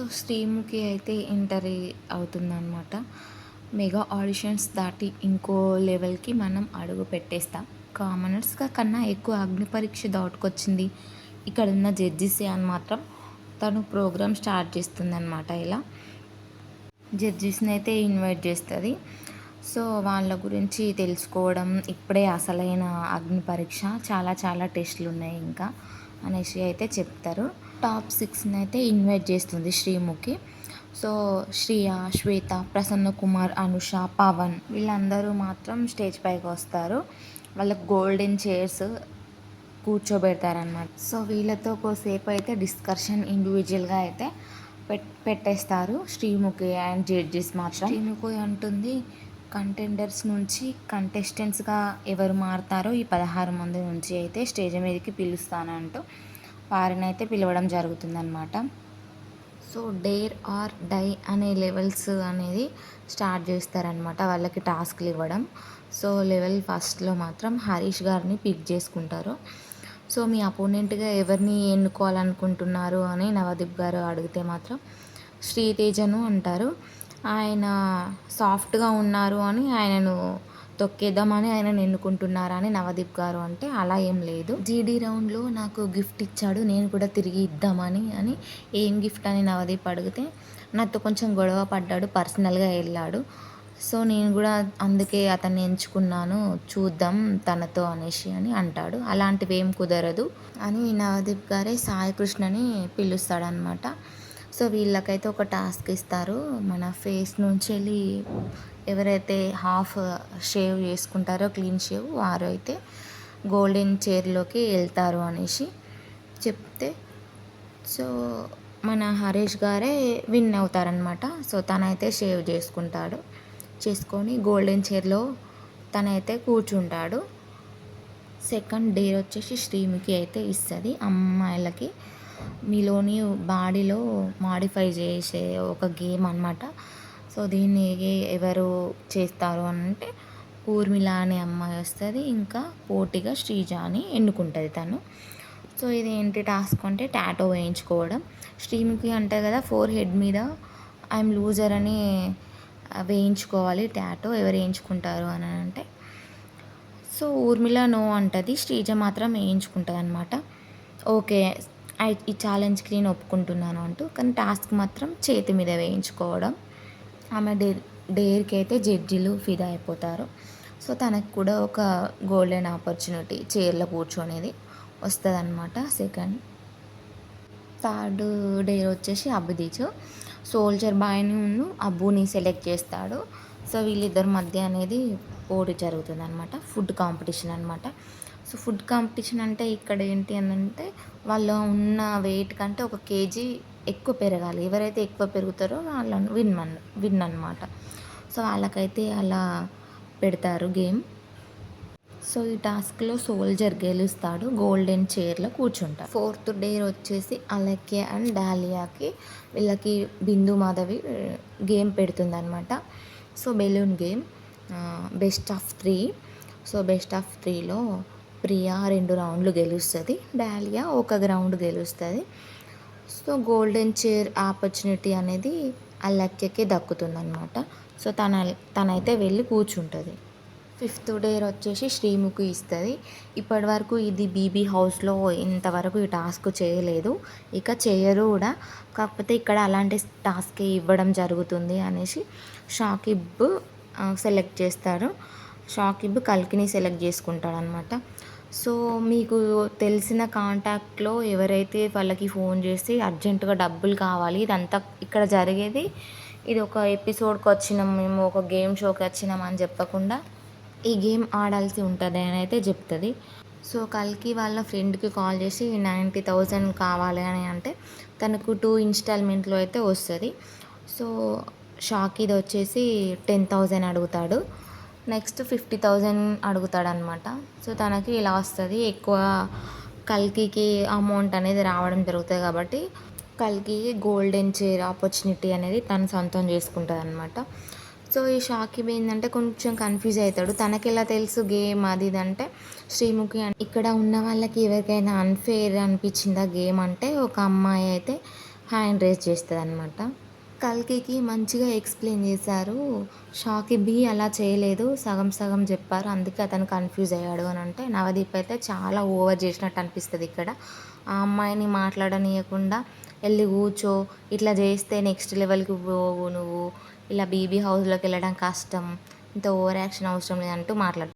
So Sreemukhi అయితే enter అవుతుందన్నమాట. Mega auditions దాటి ఇంకో లెవెల్కి మనం అడుగు పెట్టేస్తాం. కామనర్స్గా కన్నా ఎక్కువ అగ్ని పరీక్ష దాటుకొచ్చింది ఇక్కడ ఉన్న జడ్జిసే అని మాత్రం తను ప్రోగ్రామ్ స్టార్ట్ చేస్తుందన్నమాట ఇలా. జడ్జిస్ని అయితే ఇన్వైట్ చేస్తుంది. సో వాళ్ళ గురించి తెలుసుకోవడం ఇప్పుడే అసలైన అగ్ని పరీక్ష చాలా చాలా టెస్టులు ఉన్నాయి ఇంకా. అనేసి అయితే చెప్తారు. టాప్ సిక్స్ని అయితే ఇన్వైట్ చేస్తుంది శ్రీముఖి. సో శ్రియ శ్వేత ప్రసన్న కుమార్ అనుష పవన్ వీళ్ళందరూ మాత్రం స్టేజ్ పైకి వస్తారు. వాళ్ళకి గోల్డెన్ చైర్స్ కూర్చోబెడతారనమాట సో వీళ్ళతో కోసేపు అయితే డిస్కషన్ ఇండివిజువల్గా అయితే పెట్ పెట్టేస్తారు శ్రీముఖి అండ్ జడ్జెస్ మాత్రం. శ్రీముఖి అంటుంది కంటెండర్స్ నుంచి కంటెస్టెంట్స్గా ఎవరు మారుతారో ఈ పదహారు మంది నుంచి అయితే స్టేజ్ మీదకి పిలుస్తానంటూ వారిని అయితే పిలవడం జరుగుతుందన్నమాట. సో డేర్ ఆర్ డై అనే లెవెల్స్ అనేది స్టార్ట్ చేస్తారనమాట వాళ్ళకి టాస్క్లు ఇవ్వడం. సో లెవెల్ ఫస్ట్లో మాత్రం హరీష్ గారిని పిక్ చేసుకుంటారు. సో మీ అపోనెంట్గా ఎవరిని ఎన్నుకోవాలనుకుంటున్నారు అని నవదీప్ గారు అడిగితే మాత్రం శ్రీతేజను అంటారు. ఆయన సాఫ్ట్గా ఉన్నారు అని ఆయనను తొక్కేద్దామని ఆయన ఎన్నుకుంటున్నారని నవదీప్ గారు అంటే అలా ఏం లేదు. జీడీ రౌండ్లో నాకు గిఫ్ట్ ఇచ్చాడు నేను కూడా తిరిగి ఇద్దామని అని ఏం గిఫ్ట్ అని నవదీప్ అడిగితే నాతో కొంచెం గొడవ పడ్డాడు పర్సనల్గా వెళ్ళాడు. సో నేను కూడా అందుకే అతన్ని ఎంచుకున్నాను చూద్దాం తనతో అనేసి అని అంటాడు. అలాంటివి ఏం కుదరదు అని నవదీప్ గారే సాయి కృష్ణని పిలుస్తాడనమాట సో వీళ్ళకైతే ఒక టాస్క్ ఇస్తారు. మన ఫేస్ నుంచి వెళ్ళి ఎవరైతే హాఫ్ షేవ్ చేసుకుంటారో క్లీన్ షేవ్ వారు అయితే గోల్డెన్ చైర్లోకి వెళ్తారు అనేసి చెప్తే సో మన హరీష్ గారే విన్ అవుతారనమాట సో తనైతే షేవ్ చేసుకుంటాడు. చేసుకొని గోల్డెన్ చైర్లో తనైతే కూర్చుంటాడు. సెకండ్ డే వచ్చేసి శ్రీముఖి అయితే ఇస్తుంది అమ్మాయిలకి. మీలోని బాడీలో మాడిఫై చేసే ఒక గేమ్ అనమాట సో దీన్ని ఎవరు చేస్తారు అంటే ఊర్మిళ అనే అమ్మాయి వస్తుంది. ఇంకా పోటీగా శ్రీజ అని ఎన్నుకుంటుంది తను. సో ఇది ఏంటి టాస్క్ అంటే టాటో వేయించుకోవడం. శ్రీముఖి అంటే కదా ఫోర్ హెడ్ మీద ఐఎమ్ లూజర్ అని వేయించుకోవాలి టాటో ఎవరు వేయించుకుంటారు అని అంటే సో ఊర్మిళ నో అంటుంది. శ్రీజ మాత్రం వేయించుకుంటుంది అనమాట ఓకే ఈ ఛాలెంజ్కి నేను ఒప్పుకుంటున్నాను అంటూ కానీ టాస్క్ మాత్రం చేతి మీద వేయించుకోవడం. ఆమె డే డేర్కి అయితే జడ్జిలు ఫిదా అయిపోతారు. సో తనకు కూడా ఒక గోల్డెన్ ఆపర్చునిటీ చైర్లో కూర్చొనేది వస్తుంది అనమాట సెకండ్. థర్డ్ డేర్ వచ్చేసి అబ్బుదీచు సోల్జర్ బాయ్ని అబ్బుని సెలెక్ట్ చేస్తాడు. సో వీళ్ళిద్దరి మధ్య అనేది పోటీ జరుగుతుంది అనమాట ఫుడ్ కాంపిటీషన్ అనమాట సో ఫుడ్ కాంపిటీషన్ అంటే ఇక్కడ ఏంటి అని అంటే వాళ్ళు ఉన్న వెయిట్ కంటే ఒక కేజీ ఎక్కువ పెరగాలి. ఎవరైతే ఎక్కువ పెరుగుతారో వాళ్ళని విన్ విన్ అనమాట సో వాళ్ళకైతే అలా పెడతారు గేమ్. సో ఈ టాస్క్లో సోల్జర్ గెలుస్తాడు గోల్డెన్ చైర్లో కూర్చుంటాడు ఫోర్త్ డే వచ్చేసి అలక్య అండ్ డాలియాకి వీళ్ళకి బిందు మాధవి గేమ్ పెడుతుంది అనమాట so balloon game best of three so best of త్రీలో ప్రియా రెండు రౌండ్లు గెలుస్తుంది. డాలియా ఒక గ్రౌండ్ గెలుస్తుంది. సో గోల్డెన్ చైర్ ఆపర్చునిటీ అనేది ఆ లెక్కకే దక్కుతుందనమాట సో తన తనైతే వెళ్ళి కూర్చుంటుంది. ఫిఫ్త్ డే వచ్చేసి శ్రీముఖి ఇస్తుంది. ఇప్పటి వరకు ఇది బీబీ హౌస్లో ఇంతవరకు ఈ టాస్క్ చేయలేదు. ఇక చేయరు కూడా. కాకపోతే ఇక్కడ అలాంటి టాస్కే ఇవ్వడం జరుగుతుంది అనేసి షాకిబ్ సెలెక్ట్ చేస్తారు. షాకిబ్ కల్కిని సెలెక్ట్ చేసుకుంటాడనమాట సో మీకు తెలిసిన కాంటాక్ట్లో ఎవరైతే వాళ్ళకి ఫోన్ చేసి అర్జెంటుగా డబ్బులు కావాలి ఇదంతా ఇక్కడ జరిగేది. ఇది ఒక ఎపిసోడ్కి వచ్చినాం మేము ఒక గేమ్ షోకి వచ్చినాం అని చెప్పకుండా ఈ గేమ్ ఆడాల్సి ఉంటుంది అని అయితే చెప్తుంది. సో కల్కి వాళ్ళ ఫ్రెండ్కి కాల్ చేసి నైంటీ థౌజండ్ కావాలి అని అంటే తనకు టూ ఇన్స్టాల్మెంట్లో అయితే వస్తుంది. సో షాక్ వచ్చేసి టెన్ థౌజండ్ అడుగుతాడు. నెక్స్ట్ ఫిఫ్టీ థౌజండ్ అడుగుతాడనమాట. సో తనకి ఇలా వస్తుంది. ఎక్కువ కల్కికి అమౌంట్ అనేది రావడం జరుగుతుంది కాబట్టి కల్కి గోల్డెన్ చైర్ ఆపర్చునిటీ అనేది తను సొంతం చేసుకుంటుంది అనమాట సో ఈ షాకిబ్ ఏంటంటే కొంచెం కన్ఫ్యూజ్ అవుతాడు తనకి ఎలా తెలుసు గేమ్ అది ఇది అంటే శ్రీముఖి ఇక్కడ ఉన్న వాళ్ళకి ఎవరికైనా అన్ఫేర్ అనిపించిందా గేమ్ అంటే ఒక అమ్మాయి అయితే హ్యాండ్ రేస్ చేస్తుంది అనమాట కల్కికి మంచిగా ఎక్స్ప్లెయిన్ చేశారు. షాకి బి అలా చేయలేదు. సగం సగం చెప్పారు. అందుకే అతను కన్ఫ్యూజ్ అయ్యాడు అని అంటే నవదీప్ అయితే చాలా ఓవర్ చేసినట్టు అనిపిస్తుంది ఇక్కడ. ఆ అమ్మాయిని మాట్లాడనీయకుండా వెళ్ళి కూర్చో ఇట్లా చేస్తే నెక్స్ట్ లెవెల్కి పోవు నువ్వు. ఇలా బీబీ హౌస్లోకి వెళ్ళడం కష్టం. ఇంత ఓవర్ యాక్షన్ అవసరం లేదంటూ మాట్లాడు